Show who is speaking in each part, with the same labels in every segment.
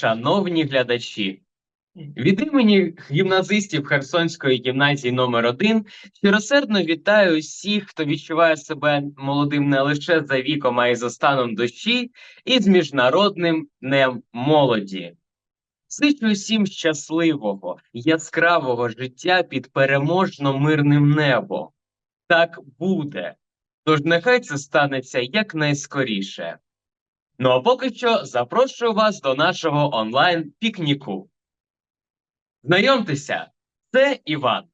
Speaker 1: Шановні глядачі. Від імені гімназистів Херсонської гімназії номер 1 щиросердно вітаю всіх, хто відчуває себе молодим не лише за віком, а й за станом душі, і з Міжнародним днем молоді. Зичу всім щасливого, яскравого життя під переможно мирним небом. Так буде. Тож нехай це станеться якнайскоріше. Ну а поки що запрошую вас до нашого онлайн-пікніку. Знайомтеся, це Іван.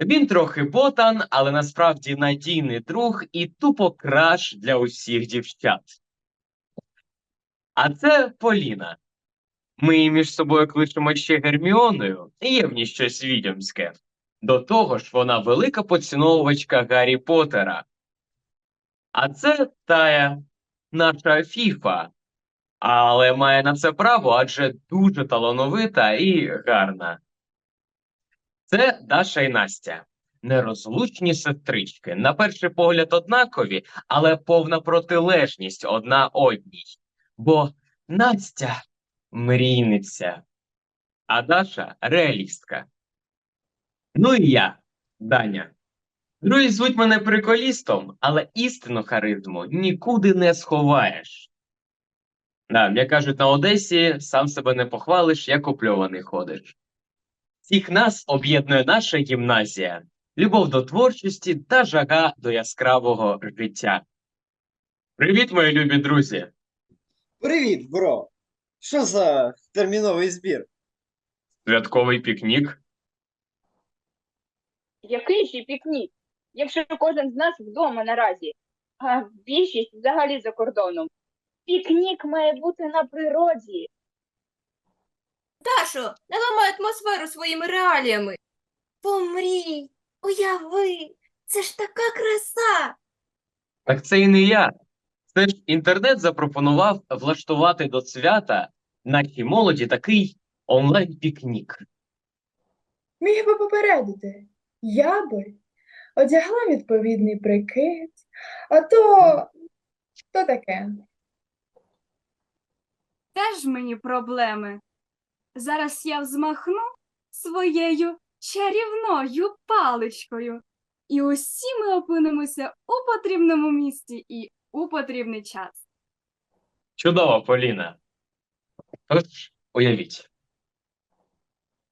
Speaker 1: Він трохи ботан, але насправді надійний друг і тупо краш для усіх дівчат. А це Поліна. Ми її між собою кличемо ще Герміоною, і є в ній щось відьомське. До того ж, вона велика поціновувачка Гаррі Поттера. А це Тая, наша Фіфа, але має на це право, адже дуже талановита і гарна. Це Даша і Настя. Нерозлучні сестрички, на перший погляд однакові, але повна протилежність одна одній. Бо Настя мрійниця, а Даша реалістка. Ну і я, Даня. Друзі звуть мене приколістом, але істинну харизму нікуди не сховаєш. Да, як кажуть на Одесі, сам себе не похвалиш, як опльований ходиш. Всіх нас об'єднує наша гімназія, любов до творчості та жага до яскравого життя. Привіт, мої любі друзі!
Speaker 2: Привіт, бро! Що за терміновий збір?
Speaker 1: Святковий пікнік.
Speaker 3: Який ще пікнік? Якщо кожен з нас вдома наразі, а більшість взагалі за кордоном. Пікнік має бути на природі.
Speaker 4: Дашо, не ламай атмосферу своїми реаліями. Помрій, уяви, це ж така краса.
Speaker 1: Так це і не я. Це ж інтернет запропонував влаштувати до свята нашій молоді такий онлайн-пікнік.
Speaker 5: Міг би попередити, я би одягла відповідний прикид, а то, то таке.
Speaker 6: Теж мені проблеми. Зараз я взмахну своєю чарівною паличкою, і усі ми опинимося у потрібному місці і у потрібний час.
Speaker 1: Чудово, Поліна. Тож, уявіть.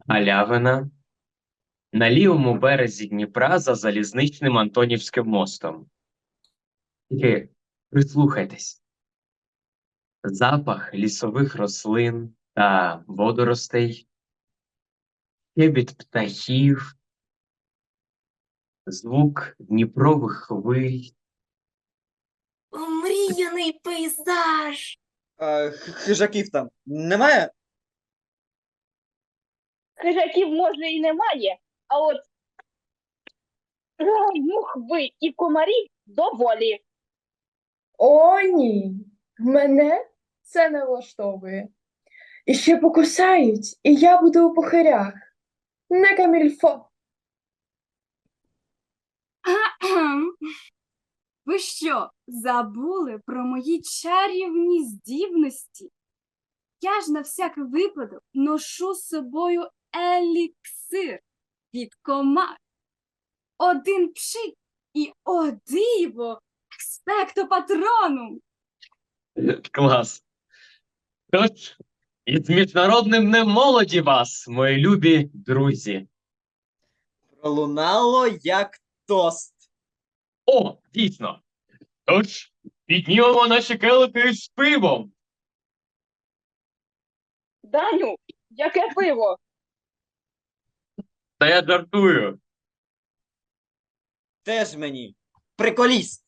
Speaker 1: Галявина на лівому березі Дніпра за залізничним Антонівським мостом. Тільки прислухайтесь. Запах лісових рослин та водоростей, щебіт птахів, звук Дніпрових хвиль,
Speaker 4: Омріяний пейзаж.
Speaker 2: А, хижаків там немає?
Speaker 3: Хижаків, може, і немає, а от мухви і комарів доволі.
Speaker 5: О, ні, мене це не влаштовує. І ще покусають, і я буду у похирях. Не камільфо.
Speaker 6: Ви що, забули про мої чарівні здібності? Я ж на всякий випадок ношу з собою еліксир від комах. Один пшик і о диво, експекто патронум.
Speaker 1: Клас. Тож, із Міжнародним днем молоді вас, мої любі друзі.
Speaker 2: Пролунало як тост.
Speaker 1: О, дійсно. Тож, піднімемо наші келихи з пивом.
Speaker 3: Даню, яке пиво?
Speaker 1: Та я жартую.
Speaker 2: Теж мені. Приколіст.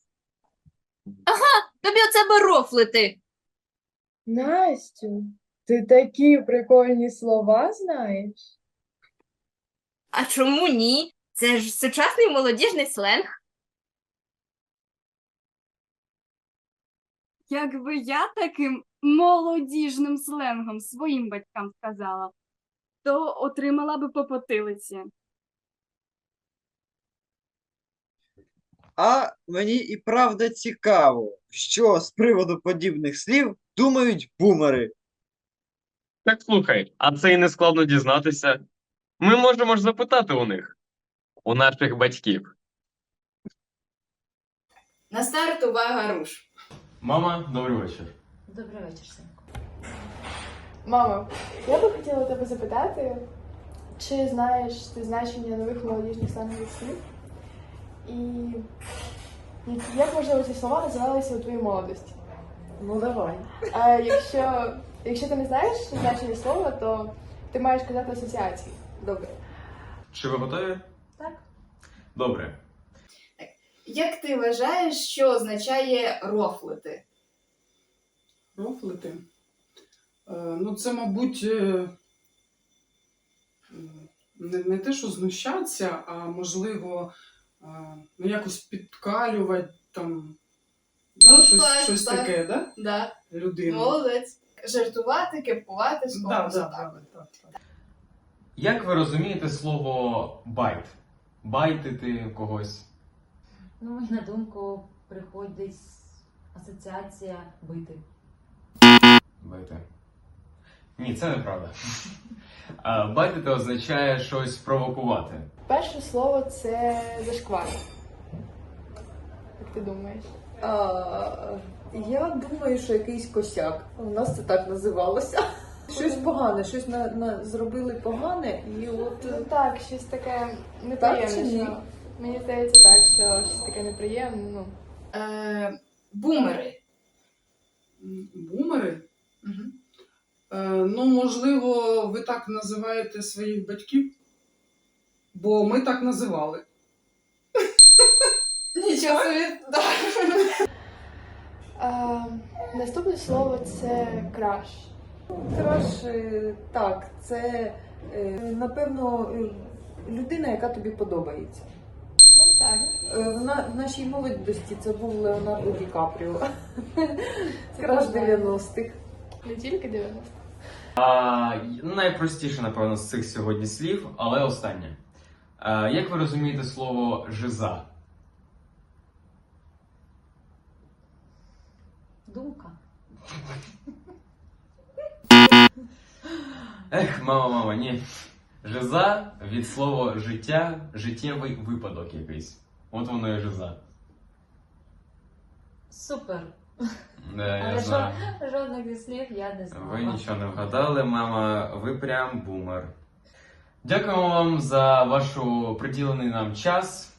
Speaker 4: Тобі оце барофлити.
Speaker 5: Настю, ти такі прикольні слова знаєш?
Speaker 4: А чому ні? Це ж сучасний молодіжний сленг.
Speaker 6: Якби я таким молодіжним сленгом своїм батькам сказала, то отримала би по потилиці.
Speaker 2: А мені і правда цікаво, що з приводу подібних слів думають бумери.
Speaker 1: Так слухай, а це і не складно дізнатися. Ми можемо ж запитати у них, у наших батьків.
Speaker 4: На старт увага руш.
Speaker 7: Мама, добрий вечір.
Speaker 8: Добрий вечір, синку.
Speaker 5: Мамо, я би хотіла тебе запитати, чи знаєш ти значення нових молодіжних сленгових слів? І і як можливо ці слова називалися у твоїй молодості?
Speaker 8: Ну давай.
Speaker 5: А якщо, якщо ти не знаєш значення слова, то ти маєш казати асоціації.
Speaker 8: Добре.
Speaker 7: Чи ви готові?
Speaker 8: Так.
Speaker 7: Добре.
Speaker 4: Як ти вважаєш, що означає рофлити?
Speaker 9: Рофлити. Е, ну, це, мабуть, е, не, не те, що знущатися, а можливо, е, ну, якось підкалювати там.
Speaker 4: Ну,
Speaker 9: щось,
Speaker 4: так,
Speaker 9: щось
Speaker 4: так.
Speaker 9: таке, да?
Speaker 4: Да.
Speaker 9: Людину.
Speaker 4: Молодець. Жартувати, кепкувати з
Speaker 9: Да, да,
Speaker 4: так.
Speaker 9: да, так, так.
Speaker 7: Як ви розумієте слово байт? Байтити когось?
Speaker 8: Ну, на думку приходить асоціація бити.
Speaker 7: Бити. Ні, це неправда. А, байтити означає щось провокувати.
Speaker 5: Перше слово це зашквар. Як ти думаєш?
Speaker 10: А, я думаю, що якийсь косяк. У нас це так називалося. Щось погане, щось на, на, зробили погане, і от
Speaker 5: Ну так, щось таке неприємне.
Speaker 10: Так чи ні?
Speaker 5: що- Мені здається так, що щось таке неприємне. Ну.
Speaker 4: Е, бумери.
Speaker 9: Бумери.
Speaker 4: Угу.
Speaker 9: Е, ну, можливо, ви так називаєте своїх батьків, бо ми так називали.
Speaker 4: Нічого собі. Да.
Speaker 5: Наступне слово це краш.
Speaker 10: краш е, так, це е, напевно е, людина, яка тобі подобається.
Speaker 5: Ну так.
Speaker 10: Е, В, на, в нашій молодості це був Леонардо Ді Капріо. Краш 90-х.
Speaker 5: Не тільки 90.
Speaker 7: А, найпростіше, напевно, з цих сьогодні слів, але останнє. А, як ви розумієте слово жиза?
Speaker 8: Думка.
Speaker 7: Ех, мама, мама, ні. Жиза від слова життя, життєвий випадок якийсь. От воно і жиза.
Speaker 8: Супер.
Speaker 7: Да, я
Speaker 8: Але
Speaker 7: знаю.
Speaker 8: Жодних зі слів я не знала.
Speaker 7: Ви нічого не вгадали, мама. Ви прям бумер. Дякуємо вам за вашу приділений нам час.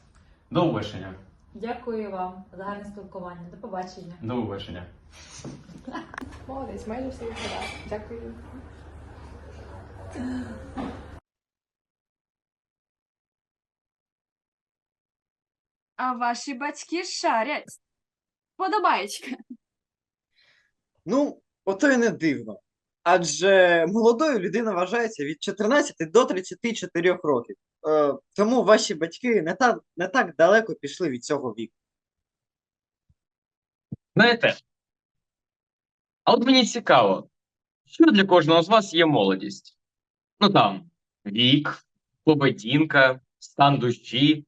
Speaker 7: До побачення.
Speaker 8: Дякую вам за гарне спілкування. До побачення.
Speaker 7: До побачення.
Speaker 5: Молодець, майже все відгадав. Дякую.
Speaker 6: А ваші батьки шарять. Подобаєчка.
Speaker 2: Ну, ото й не дивно. Адже молодою людина вважається від 14 до 34 років. Е, тому ваші батьки не так, не так далеко пішли від цього віку.
Speaker 1: Знаєте, а от мені цікаво, що для кожного з вас є молодість? Ну там, вік, поведінка, стан душі,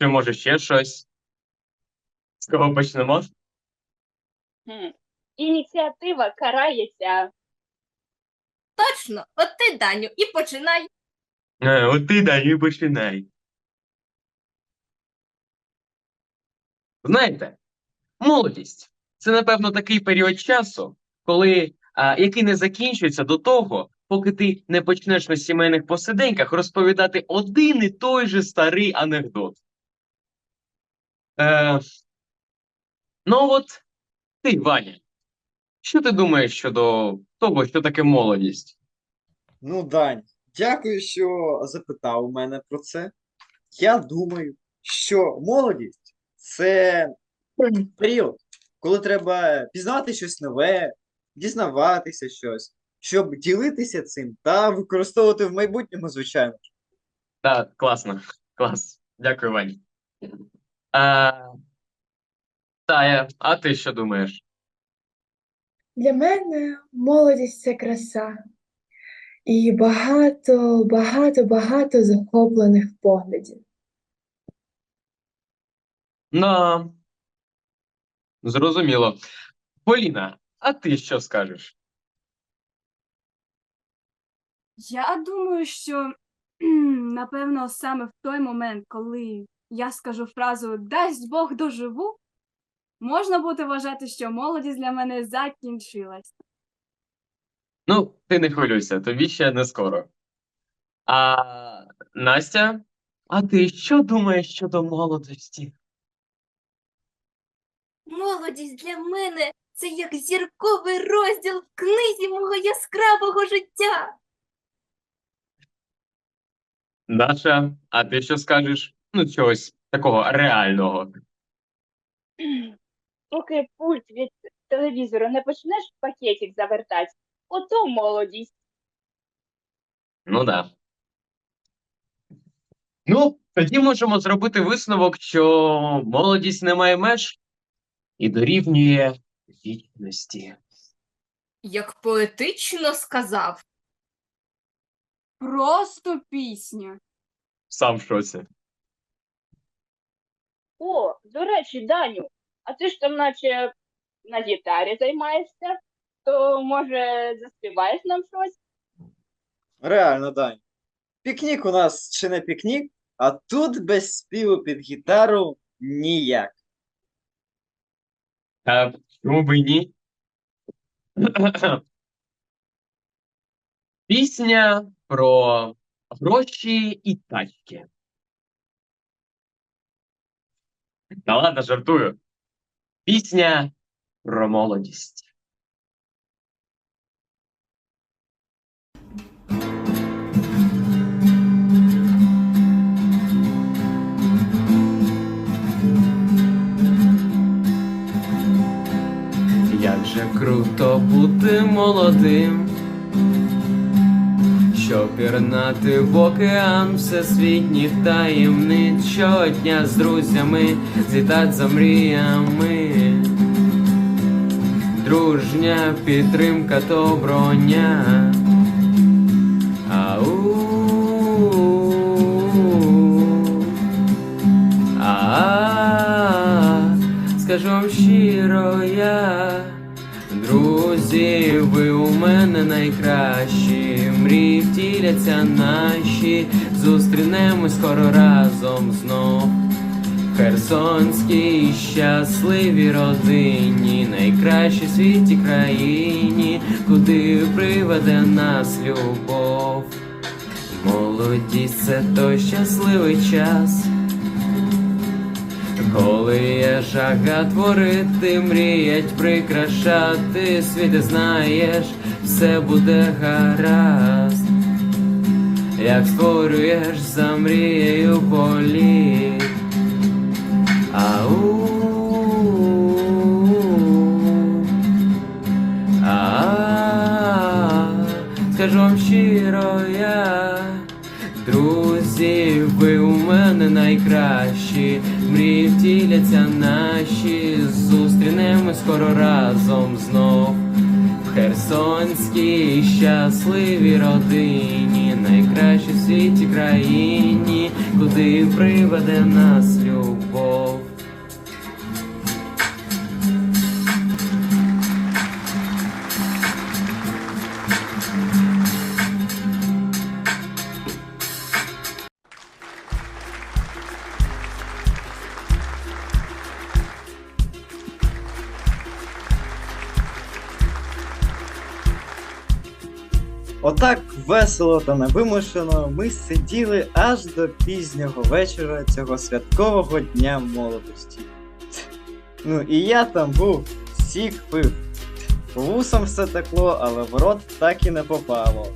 Speaker 1: чи може ще щось? З кого почнемо?
Speaker 3: Ініціатива карається.
Speaker 4: Точно, от ти, Даню, і починай.
Speaker 1: Е, от ти далі починай. Знаєте, молодість це, напевно, такий період часу, коли, а, який не закінчується до того, поки ти не почнеш на сімейних посиденьках розповідати один і той же старий анекдот. Е, ну от ти, Ваня, що ти думаєш щодо того, що таке молодість?
Speaker 2: Ну, Дань, дякую, що запитав у мене про це. Я думаю, що молодість це період, коли треба пізнавати щось нове, дізнаватися щось, щоб ділитися цим та використовувати в майбутньому, звичайно.
Speaker 1: Так, класно. Клас. Дякую, Вань. А, Тая, а ти що думаєш?
Speaker 5: Для мене молодість це краса. І багато, багато, багато захоплених поглядів.
Speaker 1: На. Зрозуміло. Поліна, а ти що скажеш?
Speaker 6: Я думаю, що напевно саме в той момент, коли я скажу фразу Дасть Бог доживу, можна буде вважати, що молодість для мене закінчилась.
Speaker 11: Ну, ти не хвилюйся, тобі ще не скоро. А Настя, а ти що думаєш щодо молодості?
Speaker 4: Молодість для мене це як зірковий розділ в книзі мого яскравого життя.
Speaker 11: Даша, а ти що скажеш? Ну, чогось такого реального.
Speaker 3: Поки пульт від телевізору не почнеш в пакетик завертати, ото молодість.
Speaker 11: Ну да. Ну, тоді можемо зробити висновок, що молодість не має меж і дорівнює вічності.
Speaker 4: Як поетично сказав.
Speaker 6: Просто пісня.
Speaker 11: Сам в шоці.
Speaker 3: О, до речі, Даню, а ти ж там наче на гітарі займаєшся, то може заспіваєш нам щось?
Speaker 2: Реально, Дань. Пікнік у нас чи не пікнік, а тут без співу під гітару ніяк.
Speaker 11: А чому б і ні? Пісня про гроші і тачки. Та ладно, жартую. Пісня про молодість.
Speaker 1: Як же круто бути молодим, щоб пірнати в океан всесвітніх таємниць щодня з друзями злітать за мріями. Дружня підтримка то броня. Ау. Скажу вам щиро я, друзі, ви у мене найкращі, мрії втіляться наші, зустрінемось скоро разом знов. Херсонській щасливій родині, найкращій світі країні, куди приведе нас любов. Молодість це той щасливий час. Коли є жага творити, мріять, прикрашати світ, знаєш, все буде гаразд. Як створюєш за мрією політ. Вам щиро я, друзі, ви у мене найкращі, мрії втіляться наші, зустрінемось скоро разом знов. В Херсонській щасливій родині, найкращій в світі країні, куди приведе нас любов.
Speaker 2: Весело та невимушено ми сиділи аж до пізнього вечора цього святкового дня молодості. Ну і я там був, сік пив. Вусом все текло, але в рот так і не попало.